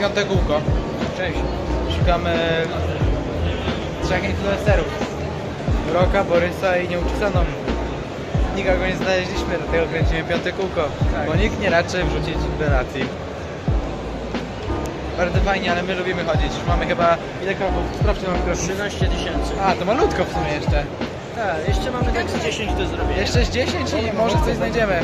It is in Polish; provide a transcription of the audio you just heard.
piąte kółko. Cześć. Szukamy trzech influencerów. Roka, Borysa i nieuczesaną. Nikogo nie znaleźliśmy, dlatego kręcimy piąte kółko. Tak. Bo nikt nie raczy wrzucić relacji. Bardzo fajnie, ale my lubimy chodzić. Mamy chyba ile kroków? Sprawdźcie mamy kroków. 13 tysięcy. A, to malutko w sumie jeszcze. Tak, jeszcze mamy tak z 10 do zrobienia. Jeszcze z 10 i może coś znajdziemy.